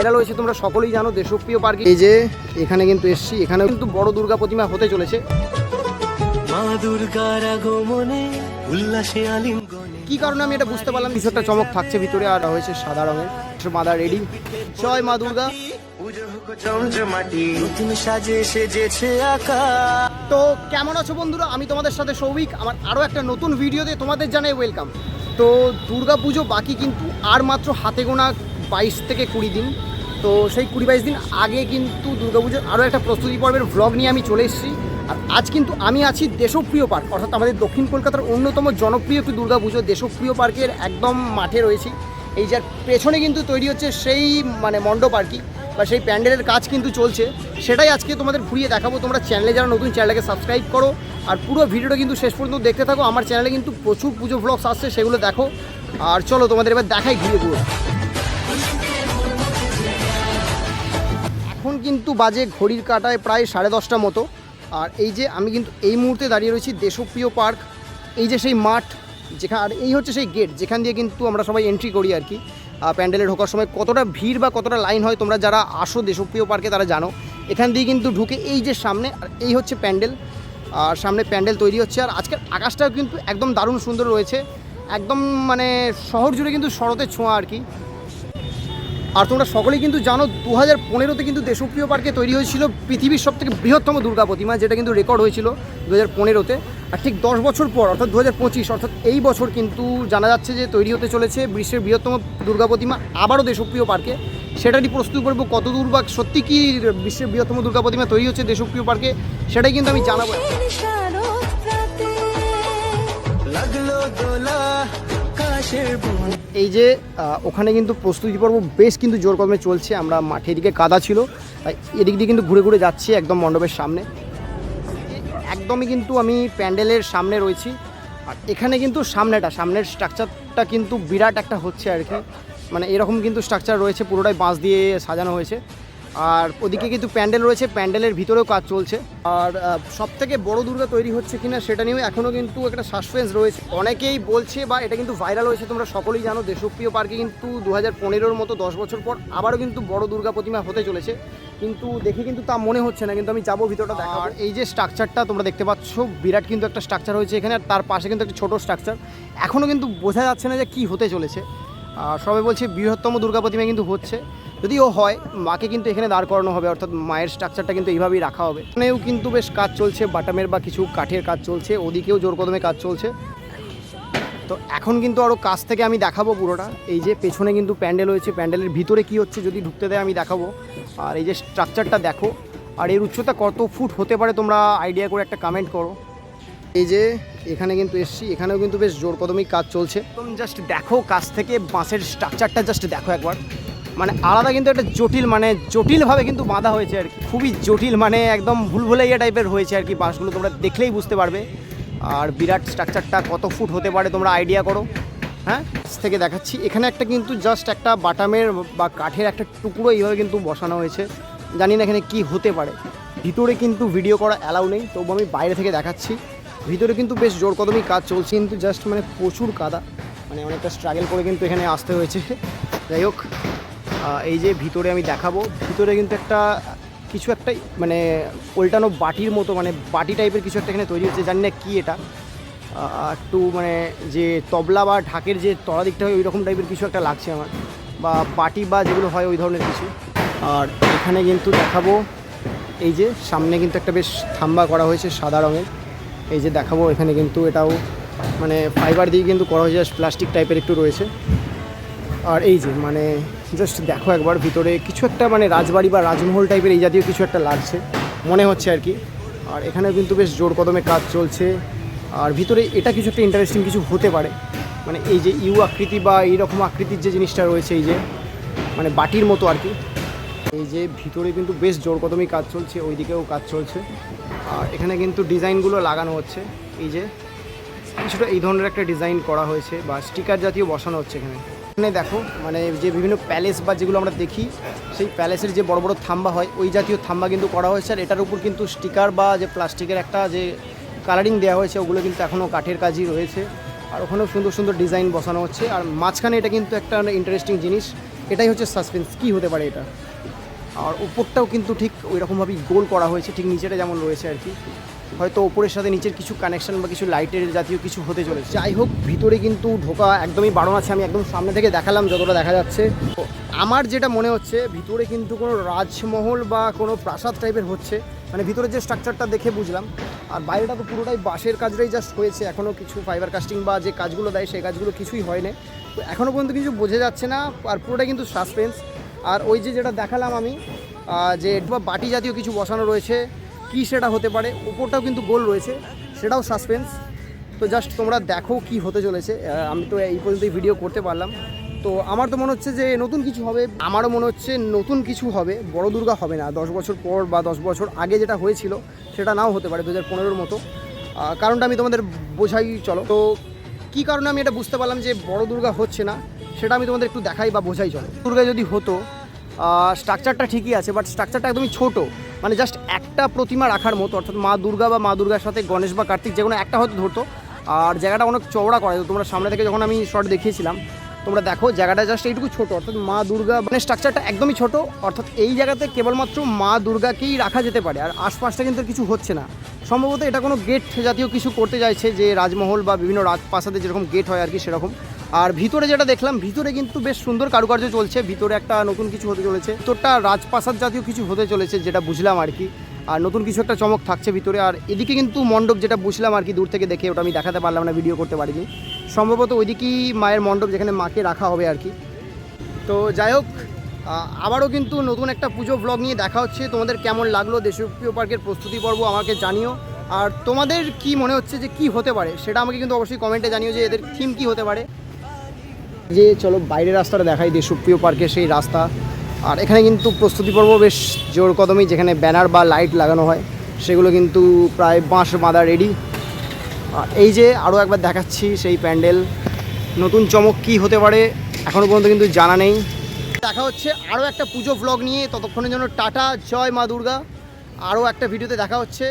এটা রয়েছে তোমরা সকলেই জানো দেশপ্রিয় পার্ক। এই যে এখানে কিন্তু এসছি এখানে কিন্তু বড় দুর্গা প্রতিমা হতে চলেছে। মা দুর্গার আগমনে উল্লাসে আলিঙ্গনে। কি কারণে আমি এটা বুঝতে পারলাম কিছু একটা চমক থাকছে ভিতরে আর হয়েছে সাদা রঙের। মাদা রেডি। জয় মা দুর্গা। তো কেমন আছো বন্ধুরা? আমি তোমাদের সাথে সৌভিক। আমার আরও একটা নতুন ভিডিওতে তোমাদের জানাই ওয়েলকাম তো দুর্গা পুজো বাকি কিন্তু আর মাত্র হাতে গোনা বাইশ থেকে কুড়ি দিন। তো সেই কুড়ি বাইশ দিন আগে কিন্তু দুর্গা পুজোর আরও একটা প্রস্তুতি পর্বের ভ্লগ নিয়ে আমি চলে এসেছি। আর আজ কিন্তু আমি আছি দেশপ্রিয় পার্ক, অর্থাৎ আমাদের দক্ষিণ কলকাতার অন্যতম জনপ্রিয় একটি দুর্গা পুজো দেশপ্রিয় পার্কের একদম মাঠে রয়েছি। এই যার পেছনে কিন্তু তৈরি হচ্ছে সেই মানে মণ্ডপ আর কি, বা সেই প্যান্ডেলের কাজ কিন্তু চলছে। সেটাই আজকে তোমাদের ঘুরিয়ে দেখাবো। তোমরা চ্যানেলে যারা নতুন চ্যানেলটাকে সাবস্ক্রাইব করো। আর পুরো ভিডিওটা কিন্তু শেষ পর্যন্ত দেখতে থাকো। আমার চ্যানেলে কিন্তু প্রচুর পুজো ব্লগস আসছে, সেগুলো দেখো। আর চলো তোমাদের এবার দেখাই ঘুরিয়ে পুরো কিন্তু বাজে ঘড়ির কাটায় প্রায় সাড়ে দশটা মতো। আর এই যে আমি কিন্তু এই মুহূর্তে দাঁড়িয়ে রয়েছি দেশপ্রিয় পার্ক। এই যে সেই মাঠ যেখানে আর এই হচ্ছে সেই গেট, যেখান দিয়ে কিন্তু আমরা সবাই এন্ট্রি করি আর কি। প্যান্ডেলে ঢোকার সময় কতটা ভিড় বা কতটা লাইন হয় তোমরা যারা আসো দেশপ্রিয় পার্কে তারা জানো। এখান দিয়ে কিন্তু ঢুকে এই যে সামনে, আর এই হচ্ছে প্যান্ডেল। আর সামনে প্যান্ডেল তৈরি হচ্ছে। আর আজকের আকাশটাও কিন্তু একদম দারুণ সুন্দর রয়েছে। একদম মানে শহর জুড়ে কিন্তু শরতের ছোঁয়া আর কি। আর তোমরা সকলেই কিন্তু জানো দু হাজার পনেরোতে কিন্তু দেশপ্রিয় পার্কে তৈরি হয়েছিল পৃথিবীর সব থেকে বৃহত্তম দুর্গা প্রতিমা, যেটা কিন্তু রেকর্ড হয়েছিল দু হাজার পনেরোতে। আর ঠিক দশ বছর পর, অর্থাৎ দু হাজার পঁচিশ, অর্থাৎ এই বছর কিন্তু জানা যাচ্ছে যে তৈরি হতে চলেছে বিশ্বের বৃহত্তম দুর্গা প্রতিমা আবারও দেশপ্রিয় পার্কে। সেটারই প্রস্তুত করব কত দূর বা সত্যি কি বিশ্বের বৃহত্তম দুর্গা প্রতিমা তৈরি হচ্ছে দেশপ্রিয় পার্কে, সেটাই কিন্তু আমি জানাব। লাগল দোলা, কাশের এই যে ওখানে কিন্তু প্রস্তুতি পর্ব বেশ কিন্তু জোর কদমে চলছে। আমরা মাঠে এদিকে কাদা ছিল, তাই এদিক দিয়ে কিন্তু ঘুরে ঘুরে যাচ্ছি একদম মণ্ডপের সামনে। একদমই কিন্তু আমি প্যান্ডেলের সামনে রয়েছি। আর এখানে কিন্তু সামনেটা, সামনের স্ট্রাকচারটা কিন্তু বিরাট একটা হচ্ছে আর কি। মানে এরকম কিন্তু স্ট্রাকচার রয়েছে, পুরোটাই বাঁশ দিয়ে সাজানো হয়েছে। আর ওদিকে কিন্তু প্যান্ডেল রয়েছে, প্যান্ডেলের ভিতরেও কাজ চলছে। আর সব থেকে বড় দুর্গা তৈরি হচ্ছে কিনা সেটা নিয়েও এখনও কিন্তু একটা সাসপেন্স রয়েছে। অনেকেই বলছে বা এটা কিন্তু ভাইরাল হয়েছে, তোমরা সকলেই জানো, দেশপ্রিয় পার্কে কিন্তু দু হাজার পনেরোর মতো দশ বছর পর আবারও কিন্তু বড় দুর্গা প্রতিমা হতে চলেছে। কিন্তু দেখে কিন্তু তা মনে হচ্ছে না, কিন্তু আমি যাব ভিতরটা দেখা আর এই যে স্ট্রাকচারটা তোমরা দেখতে পাচ্ছ, বিরাট কিন্তু একটা স্ট্রাকচার হয়েছে এখানে, আর তার পাশে কিন্তু একটা ছোটো স্ট্রাকচার এখনও কিন্তু বোঝা যাচ্ছে না যে কী হতে চলেছে। আর সবাই বলছে বৃহত্তম দুর্গা প্রতিমা কিন্তু হচ্ছে। যদিও হয়, মাকে কিন্তু এখানে দাঁড় করানো হবে, অর্থাৎ মায়ের স্ট্রাকচারটা কিন্তু এইভাবেই রাখা হবে। এখানেও কিন্তু বেশ কাজ চলছে, বাটামের বা কিছু কাঠের কাজ চলছে, ওদিকেও জোর কদমে কাজ চলছে। তো এখন কিন্তু আরও কাছ থেকে আমি দেখাবো পুরোটা। এই যে পেছনে কিন্তু প্যান্ডেল হয়েছে প্যান্ডেলের ভিতরে কি হচ্ছে যদি ঢুকতে দেয় আমি দেখাবো। আর এই যে স্ট্রাকচারটা দেখো, আর এর উচ্চতা কত ফুট হতে পারে তোমরা আইডিয়া করে একটা কমেন্ট করো। এই যে এখানে কিন্তু এসছি, এখানেও কিন্তু বেশ জোর কদমেই কাজ চলছে। তুমি জাস্ট দেখো কাছ থেকে বাঁশের স্ট্রাকচারটা জাস্ট দেখো একবার। মানে আলাদা কিন্তু একটা জটিল মানে জটিলভাবে কিন্তু বাঁধা হয়েছে আর কি। খুবই জটিল মানে একদম ভুলভুলাইয়া টাইপের হয়েছে আর কি বাঁশগুলো তোমরা দেখলেই বুঝতে পারবে। আর বিরাট স্ট্রাকচারটা কত ফুট হতে পারে তোমরা আইডিয়া করো। হ্যাঁ থেকে দেখাচ্ছি। এখানে একটা কিন্তু জাস্ট একটা বাটামের বা কাঠের একটা টুকরো এইভাবে কিন্তু বসানো হয়েছে। জানি না এখানে কি হতে পারে। ভিতরে কিন্তু ভিডিও করা অ্যালাউ নেই, তবু আমি বাইরে থেকে দেখাচ্ছি। ভিতরে কিন্তু বেশ জোর কদমই কাজ চলছে, কিন্তু জাস্ট মানে প্রচুর কাদা। মানে অনেকটা স্ট্রাগল করে কিন্তু এখানে আসতে হয়েছে। যাই হোক এই যে ভিতরে আমি দেখাবো, ভিতরে কিন্তু একটা কিছু একটা মানে উল্টানো বাটির মতো মানে বাটি টাইপের কিছু একটা এখানে তৈরি হচ্ছে, জানি না কী এটা। একটু মানে যে তবলা বা ঢাকের যে তলা দিকটা হয় ওই রকম টাইপের কিছু একটা লাগছে আমার। বা বাটি বা যেগুলো হয়, ওই ধরনের কিছু। আর এখানে কিন্তু দেখাবো, এই যে সামনে কিন্তু একটা বেশ থাম্বা করা হয়েছে সাদা রঙের। এই যে দেখাবো, এখানে কিন্তু এটাও মানে ফাইবার দিয়ে কিন্তু করা হয়েছে প্লাস্টিক টাইপের একটু রয়েছে। আর এই যে মানে জাস্ট দেখো একবার ভিতরে, কিছু একটা মানে রাজবাড়ি বা রাজমহল টাইপের এই জাতীয় কিছু একটা লাগছে, মনে হচ্ছে আর কি। আর এখানেও কিন্তু বেশ জোর কদমে কাজ চলছে। আর ভিতরে এটা কিছু একটা ইন্টারেস্টিং কিছু হতে পারে। মানে এই যে ইউ আকৃতি বা এইরকম আকৃতির যে জিনিসটা রয়েছে এই যে মানে বাটির মতো আর কি। এই যে ভিতরে কিন্তু বেশ জোর কদমই কাজ চলছে, ওইদিকেও কাজ চলছে। আর এখানে কিন্তু ডিজাইনগুলো লাগানো হচ্ছে। এই যে, কিছুটা এই ধরনের একটা ডিজাইন করা হয়েছে বা স্টিকার জাতীয় বসানো হচ্ছে এখানে। এখানে দেখো মানে যে বিভিন্ন প্যালেস বা যেগুলো আমরা দেখি, সেই প্যালেসের যে বড় বড় থাম্বা হয়, ওই জাতীয় থাম্বা কিন্তু করা হয়েছে। আর এটার উপর কিন্তু স্টিকার বা যে প্লাস্টিকের একটা যে কালারিং দেওয়া হয়েছে, ওগুলো কিন্তু এখনও কাঠের কাজই রয়েছে। আর ওখানেও সুন্দর সুন্দর ডিজাইন বসানো হচ্ছে। আর মাঝখানে এটা কিন্তু একটা ইন্টারেস্টিং জিনিস, এটাই হচ্ছে সাসপেন্স কী হতে পারে এটা? আর উপরটাও কিন্তু ঠিক ওই রকমভাবেই গোল করা হয়েছে, ঠিক নিচেটা যেমন রয়েছে আর কি। হয়তো ওপরের সাথে নিচের কিছু কানেকশন বা কিছু লাইটের জাতীয় কিছু হতে চলেছে। যাই হোক, ভিতরে কিন্তু ঢোকা একদমই বারণ আছে, আমি একদম সামনে থেকে দেখালাম যতটা দেখা যাচ্ছে। আমার যেটা মনে হচ্ছে, ভিতরে কিন্তু কোনো রাজমহল বা কোনো প্রাসাদ টাইপের হচ্ছে। মানে ভিতরে যে স্ট্রাকচারটা দেখে বুঝলাম, আর বাইরেটা তো পুরোটাই বাঁশের কাজটাই জাস্ট হয়েছে। এখনও কিছু ফাইবার কাস্টিং বা যে কাজগুলো দেয়, সেই কাজগুলো কিছুই হয়নি তো এখনও পর্যন্ত কিছু বোঝা যাচ্ছে না, আর পুরোটাই কিন্তু সাসপেন্স আর ওই যে যেটা দেখালাম আমি যে বাটি জাতীয় কিছু বসানো রয়েছে কি সেটা হতে পারে ওপরটাও কিন্তু গোল রয়েছে, সেটাও সাসপেন্স তো জাস্ট তোমরা দেখো কি হতে চলেছে আমি তো এই পর্যন্তই ভিডিও করতে পারলাম। তো আমার তো মনে হচ্ছে যে নতুন কিছু হবে, আমারও মনে হচ্ছে নতুন কিছু হবে, বড় দুর্গা হবে না, দশ বছর পর বা দশ বছর আগে যেটা হয়েছিল, সেটা নাও হতে পারে দু হাজার পনেরোর মতো। কারণটা আমি তোমাদের বোঝাই, চলো। তো কী কারণে আমি এটা বুঝতে পারলাম যে বড় দুর্গা হচ্ছে না, সেটা আমি তোমাদের একটু দেখাই বা বোঝাই, চলো। দুর্গা যদি হতো স্ট্রাকচারটা ঠিকই আছে বাট স্ট্রাকচারটা একদমই ছোট। মানে জাস্ট একটা প্রতিমা রাখার মতো, অর্থাৎ মা দুর্গা বা মা দুর্গার সাথে গণেশ বা কার্তিক যে কোনো একটা হয়তো ধরতো। আর জায়গাটা অনেক চওড়া করা যেত, তোমরা সামনে থেকে যখন আমি শর্ট দেখিয়েছিলাম, তোমরা দেখো জায়গাটা জাস্ট এইটুকু ছোট, অর্থাৎ মা দুর্গা মানে স্ট্রাকচারটা একদমই ছোট, অর্থাৎ এই জায়গাতে কেবলমাত্র মা দুর্গাকেই রাখা যেতে পারে, আর আশপাশটা কিন্তু কিছু হচ্ছে না। সম্ভবত এটা কোনো গেট জাতীয় কিছু করতে চাইছে যে রাজমহল বা বিভিন্ন রাজপ্রাসাদে যেরকম গেট হয় আর কি সেরকম। আর ভিতরে যেটা দেখলাম, ভিতরে কিন্তু বেশ সুন্দর কারুকার্য চলছে, ভিতরে একটা নতুন কিছু হতে চলেছে। ভিতরটা রাজপ্রাসাদ জাতীয় কিছু হতে চলেছে, যেটা বুঝলাম আর কি। আর নতুন কিছু একটা চমক থাকছে ভিতরে, আর এদিকে কিন্তু মণ্ডপ যেটা বুঝলাম আর কি দূর থেকে দেখে, ওটা আমি দেখাতে পারলাম না ভিডিও করতে পারিনি। সম্ভবত ওইদিকেই মায়ের মণ্ডপ যেখানে মাকে রাখা হবে আর কি। তো যাই হোক আবারও কিন্তু নতুন একটা পুজো ব্লগ নিয়ে দেখা হচ্ছে। তোমাদের কেমন লাগল? দেশপ্রিয় পার্কের প্রস্তুতি পর্ব আমাকে জানিও। আর তোমাদের কি মনে হচ্ছে যে কি হতে পারে? সেটা আমাকে কিন্তু অবশ্যই কমেন্টে জানিও যে এদের থিম কি হতে পারে। যে চলো বাইরের রাস্তাটা দেখাই দিয়ে সুপ্রিয় পার্কের সেই রাস্তা। আর এখানে কিন্তু প্রস্তুতি পর্ব বেশ জোর কদমই, যেখানে ব্যানার বা লাইট লাগানো হয়। সেগুলো কিন্তু প্রায় বাঁশ বাঁধা রেডি আর এই যে আরও একবার দেখাচ্ছি সেই প্যান্ডেল। নতুন চমক কী হতে পারে এখনও পর্যন্ত কিন্তু জানা নেই। দেখা হচ্ছে আরও একটা পুজো ভ্লগ নিয়ে। ততক্ষণের জন্য টাটা, জয় মা দুর্গা। আরও একটা ভিডিওতে দেখা হচ্ছে।